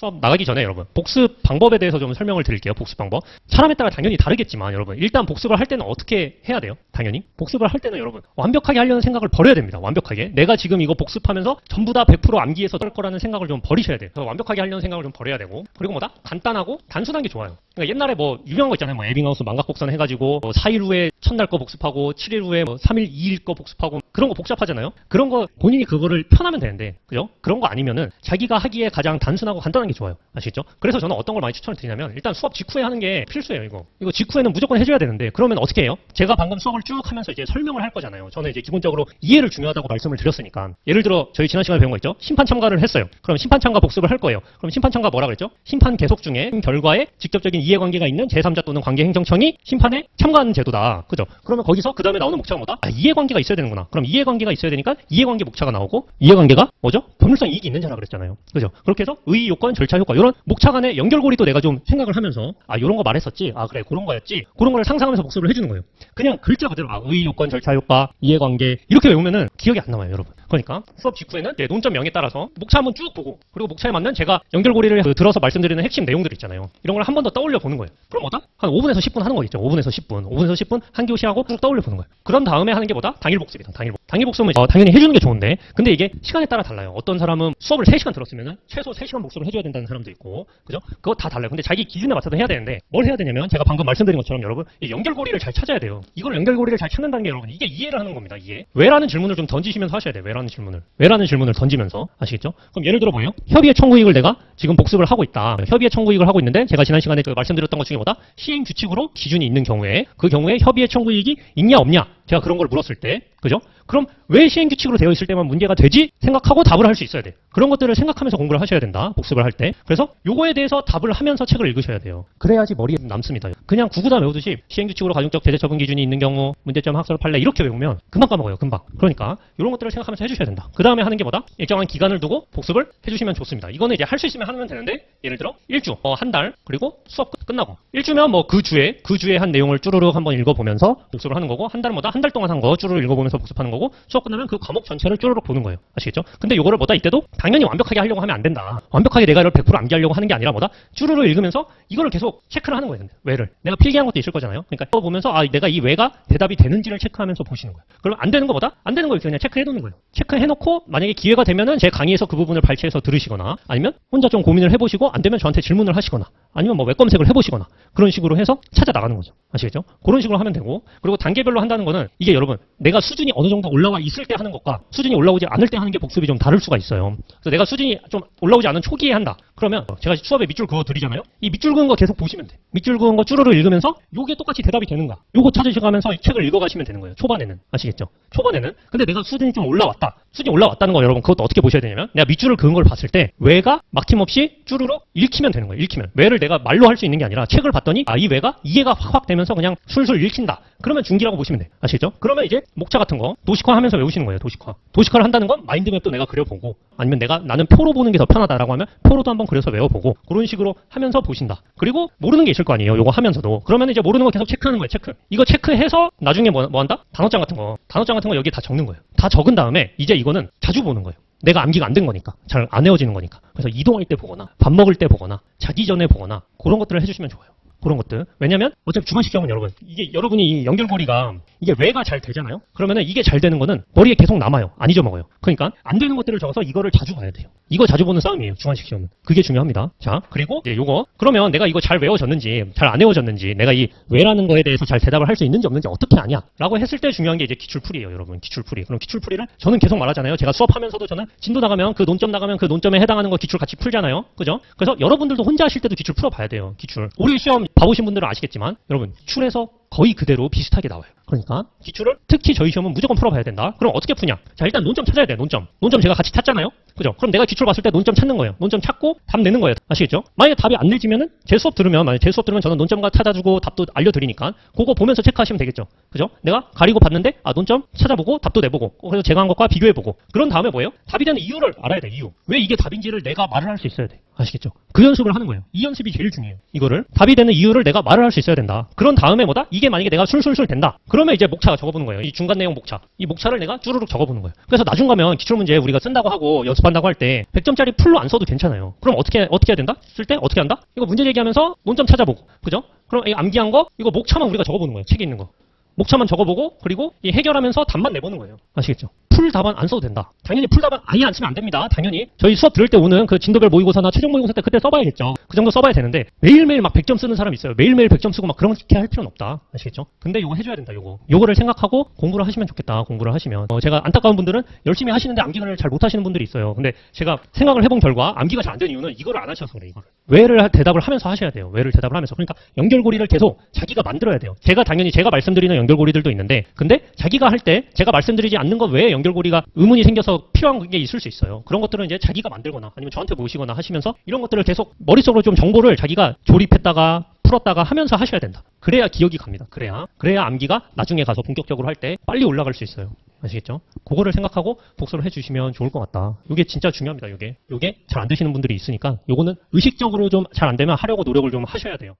수업 나가기 전에 여러분 복습 방법에 대해서 좀 설명을 드릴게요. 복습 방법. 사람에 따라 당연히 다르겠지만 여러분 일단 복습을 할 때는 어떻게 해야 돼요? 당연히 복습을 할 때는 여러분 완벽하게 하려는 생각을 버려야 됩니다. 완벽하게 내가 지금 이거 복습하면서 전부 다 100% 암기해서 할 거라는 생각을 좀 버리셔야 돼요. 완벽하게 하려는 생각을 좀 버려야 되고 그리고 뭐다 간단하고 단순한 게 좋아요. 그러니까 옛날에 뭐 유명한 거 있잖아요. 뭐 에빙하우스 망각복선 해가지고 뭐 4일 후에 첫날 거 복습하고 7일 후에 뭐 3일 2일 거 복습하고 그런 거 복잡하잖아요. 그런 거 본인이 그거를 편하면 되는데 그죠? 그런 거 아니면은 자기가 하기에 가장 단순하고 간단한 게 좋아요. 아시겠죠? 그래서 저는 어떤 걸 많이 추천을 드리냐면 일단 수업 직후에 하는 게 필수예요. 이거 이거 직후에는 무조건 해줘야 되는데 그러면 어떻게 해요? 제가 방금 수업을 쭉 하면서 이제 설명을 할 거잖아요. 저는 이제 기본적으로 이해를 중요하다고 말씀을 드렸으니까 예를 들어 저희 지난 시간에 배운 거 있죠? 심판 참가를 했어요. 그럼 심판 참가 복습을 할 거예요. 그럼 심판 참가 뭐라 그랬죠? 심판 계속 중에 결과에 직접적인 이해관계가 있는 제3자 또는 관계행정청이 심판에 참가하는 제도다. 그죠? 그러면 거기서 그 다음에 나오는 목차가 뭐다? 아, 이해관계가 있어야 되는구나. 그럼 이해관계가 있어야 되니까 이해관계 목차가 나오고 이해관계가 뭐죠? 법률상 이익이 있는 자라 그랬잖아요. 그죠? 그렇게 해서 의의 요건, 절차 효과 이런 목차 간의 연결고리도 내가 좀 생각을 하면서 아 이런 거 말했었지. 아 그래 그런 거였지. 그런 거를 상상하면서 복습을 해주는 거예요. 그냥 글자 그대로 아 의의 요건, 절차 효과, 이해관계 이렇게 외우면은 기억이 안 남아요, 여러분. 그러니까 수업 직후에는 이제 논점 명에 따라서 목차 한번 쭉 보고 그리고 목차에 맞는 제가 연결고리를 그 들어서 말씀드리는 핵심 내용들 있잖아요. 이런 걸 한 번 더 떠올려 보는 거예요. 그럼 뭐다? 한 5분에서 10분 하는 거겠죠. 5분에서 10분. 5분에서 10분 한 교시하고 쭉 떠올려 보는 거예요. 그런 다음에 하는 게 뭐다? 당일 복습이다. 당일 복습. 당일 복습은 어, 당연히 해주는 게 좋은데 근데 이게 시간에 따라 달라요. 어떤 사람은 수업을 3시간 들었으면 최소 3시간 복습을 해줘야 된다는 사람도 있고 그죠? 그거 다 달라요. 근데 자기 기준에 맞춰서 해야 되는데 뭘 해야 되냐면 제가 방금 말씀드린 것처럼 여러분 이 연결고리를 잘 찾아야 돼요. 이걸 연결고리를 잘 찾는다는 게 여러분 이게 이해를 하는 겁니다. 이해. 왜라는 질문을 좀 던지시면서 하셔야 돼요. 왜라 는 질문을. 왜라는 질문을 던지면서 아시겠죠? 그럼 예를 들어 뭐예요? 협의의 청구이익을 내가 지금 복습을 하고 있다. 협의의 청구이익을 하고 있는데 제가 지난 시간에 그 말씀드렸던 것 중에 뭐다? 시행 규칙으로 기준이 있는 경우에 그 경우에 협의의 청구이익이 있냐 없냐? 제가 그런 걸 물었을 때 그죠? 그럼 왜 시행 규칙으로 되어 있을 때만 문제가 되지? 생각하고 답을 할 수 있어야 돼. 그런 것들을 생각하면서 공부를 하셔야 된다. 복습을 할 때. 그래서 요거에 대해서 답을 하면서 책을 읽으셔야 돼요. 그래야지 머리에 남습니다. 그냥 구구다 외우듯이 시행 규칙으로 가중적 제재 처분 기준이 있는 경우 문제점 학설 판례 이렇게 외우면 금방 까먹어요. 금방. 그러니까 이런 것들을 생각하면서 해주셔야 된다. 그 다음에 하는 게 뭐다? 일정한 기간을 두고 복습을 해주시면 좋습니다. 이거는 이제 할 수 있으면 하면 되는데 예를 들어 일주, 어, 한 달, 그리고 수업 끝- 끝나고 일주면 뭐 그 주에 그 주에 한 내용을 쭈루룩 한번 읽어보면서 복습을 하는 거고 한 달은 뭐다? 한달 동안 한거 쭈루룩 읽어보면서 복습하는 거고 수업 끝나면 그 과목 전체를 쭈루룩 보는 거예요. 아시겠죠? 근데 요거를 뭐다? 이때도 당연히 완벽하게 하려고 하면 안 된다. 완벽하게 내가 이걸 100% 암기하려고 하는 게 아니라 뭐다? 쭈루룩 읽으면서 이거를 계속 체크를 하는 거예요. 왜를? 내가 필기한 것도 있을 거잖아요. 그러니까 이거 보면서 아 내가 이 왜가 대답이 되는지를 체크하면서 보시는 거예요. 그럼 안 되는 거보다 안 되는 거 이렇게 그냥 체크해 놓는 거예요. 체크해 놓고 만약에 기회가 되면은 제 강의에서 그 부분을 발췌해서 들으시거나 아니면 혼자 좀 고민을 해보시고 안 되면 저한테 질문을 하시거나 아니면 뭐 웹 검색을 해보시거나 그런 식으로 해서 찾아 나가는 거죠. 아시겠죠? 그런 식으로 하면 되고 그리고 단계별로 한다는 거는 이게 여러분 내가 수준이 어느 정도 올라와 있을 때 하는 것과 수준이 올라오지 않을 때 하는 게 복습이 좀 다를 수가 있어요. 그래서 내가 수준이 좀 올라오지 않은 초기에 한다. 그러면 제가 수업에 밑줄 그어 드리잖아요. 이 밑줄 그은 거 계속 보시면 돼. 밑줄 그은 거 쭈루루 읽으면서 요게 똑같이 대답이 되는가? 요거 찾으셔가면서 이 책을 읽어가시면 되는 거예요. 초반에는 아시겠죠? 초반에는 근데 내가 수준이 좀 올라왔다. 수준이 올라왔다는 거 여러분 그것도 어떻게 보셔야 되냐면 내가 밑줄을 그은 걸 봤을 때 왜가 막힘없이 쭈루루 읽히면 되는 거예요. 읽히면 왜를 내가 말로 할 수 있는 게 아니라 책을 봤더니 아이 왜가 이해가 확확 되면서 그냥 술술 읽힌다. 그러면 중기라고 보시면 돼. 아시겠죠? 그러면 이제 목차 같은 거 도식화하면서 외우시는 거예요. 도식화. 도식화를 한다는 건 마인드맵도 내가 그려보고 아니면 내가 나는 표로 보는 게 더 편하다라고 하면 표로도 한번 그려서 외워보고 그런 식으로 하면서 보신다. 그리고 모르는 게 있을 거 아니에요. 요거 하면서도 그러면 이제 모르는 거 계속 체크하는 거예요. 체크. 이거 체크해서 나중에 뭐, 뭐 한다? 단어장 같은 거. 단어장 같은 거 여기에 다 적는 거예요. 다 적은 다음에 이제 이거는 자주 보는 거예요. 내가 암기가 안 된 거니까 잘 안 외워지는 거니까 그래서 이동할 때 보거나 밥 먹을 때 보거나 자기 전에 보거나 그런 것들을 해주시면 좋아요. 그런 것들. 왜냐면 어차피 주관식 시험은 여러분 이게 여러분이 이 연결고리가 이게 왜가 잘 되잖아요. 그러면은 이게 잘 되는 거는 머리에 계속 남아요. 안 잊어먹어요. 그러니까 안 되는 것들을 적어서 이거를 자주 봐야 돼요. 이거 자주 보는 싸움이에요. 주관식 시험은. 그게 중요합니다. 자 그리고 이제 요거 그러면 내가 이거 잘 외워졌는지 잘 안 외워졌는지 내가 이 왜라는 거에 대해서 잘 대답을 할 수 있는지 없는지 어떻게 아냐? 라고 했을 때 중요한 게 이제 기출풀이에요, 여러분. 기출풀이. 그럼 기출풀이를 저는 계속 말하잖아요. 제가 수업하면서도 저는 진도 나가면 그 논점 나가면 그 논점에 해당하는 거 기출 같이 풀잖아요. 그죠? 그래서 여러분들도 혼자 하실 때도 기출 풀어봐야 돼요. 기출. 우리 시험 봐보신 분들은 아시겠지만 여러분 기출에서 거의 그대로 비슷하게 나와요. 그러니까 기출을 특히 저희 시험은 무조건 풀어봐야 된다. 그럼 어떻게 푸냐? 자 일단 논점 찾아야 돼. 논점. 논점 제가 같이 찾잖아요. 그죠? 그럼 내가 기출 봤을 때 논점 찾는 거예요. 논점 찾고 답 내는 거예요. 아시겠죠? 만약에 답이 안 내지면은 제 수업 들으면 만약에 제 수업 들으면 저는 논점과 찾아주고 답도 알려드리니까 그거 보면서 체크하시면 되겠죠. 그죠? 내가 가리고 봤는데 아 논점 찾아보고 답도 내보고 그래서 제가 한 것과 비교해보고 그런 다음에 뭐예요? 답이 되는 이유를 알아야 돼. 이유. 왜 이게 답인지를 내가 말을 할 수 있어야 돼. 아시겠죠? 그 연습을 하는 거예요. 이 연습이 제일 중요해요. 이거를 답이 되는 이유를 내가 말을 할 수 있어야 된다. 그런 다음에 뭐다? 이 이게 만약에 내가 술술술 된다. 그러면 이제 목차 적어보는 거예요. 이 중간 내용 목차. 이 목차를 내가 쭈루룩 적어보는 거예요. 그래서 나중 가면 기출문제 우리가 쓴다고 하고 연습한다고 할 때 100점짜리 풀로 안 써도 괜찮아요. 그럼 어떻게 어떻게 해야 된다? 쓸 때 어떻게 한다? 이거 문제 제기하면서 논점 찾아보고, 그죠? 그럼 이 암기한 거 이거 목차만 우리가 적어보는 거예요. 책에 있는 거. 목차만 적어보고 그리고 이 해결하면서 답만 내보는 거예요. 아시겠죠? 풀 답안 안 써도 된다. 당연히 풀 답안 아예 안 쓰면 안 됩니다. 당연히 저희 수업 들을 때 오는 그 진도별 모의고사나 최종 모의고사 때 그때 써봐야겠죠. 그 정도 써봐야 되는데 매일매일 막 100점 쓰는 사람 있어요. 매일매일 100점 쓰고 막 그렇게 할 필요는 없다. 아시겠죠? 근데 요거 해줘야 된다. 요거 요거를 생각하고 공부를 하시면 좋겠다. 공부를 하시면 어, 제가 안타까운 분들은 열심히 하시는데 암기를 잘 못하시는 분들이 있어요. 근데 제가 생각을 해본 결과 암기가 잘 안 되는 이유는 이거를 안 하셔서 그래. 이거를 왜를 하- 대답을 하면서 하셔야 돼요. 왜를 대답을 하면서 그러니까 연결고리를 계속 자기가 만들어야 돼요. 제가 당연히 제가 말씀드리는 연결고리들도 있는데 근데 자기가 할 때 제가 말씀드리지 않는 것 외에 연결고리가 의문이 생겨서 필요한 게 있을 수 있어요. 그런 것들은 이제 자기가 만들거나 아니면 저한테 모시거나 하시면서 이런 것들을 계속 머릿속으로 좀 정보를 자기가 조립했다가 풀었다가 하면서 하셔야 된다. 그래야 기억이 갑니다. 그래야 그래야 암기가 나중에 가서 본격적으로 할 때 빨리 올라갈 수 있어요. 아시겠죠? 그거를 생각하고 복습을 해주시면 좋을 것 같다. 이게 진짜 중요합니다. 이게 이게 잘 안 되시는 분들이 있으니까 요거는 의식적으로 좀 잘 안 되면 하려고 노력을 좀 하셔야 돼요.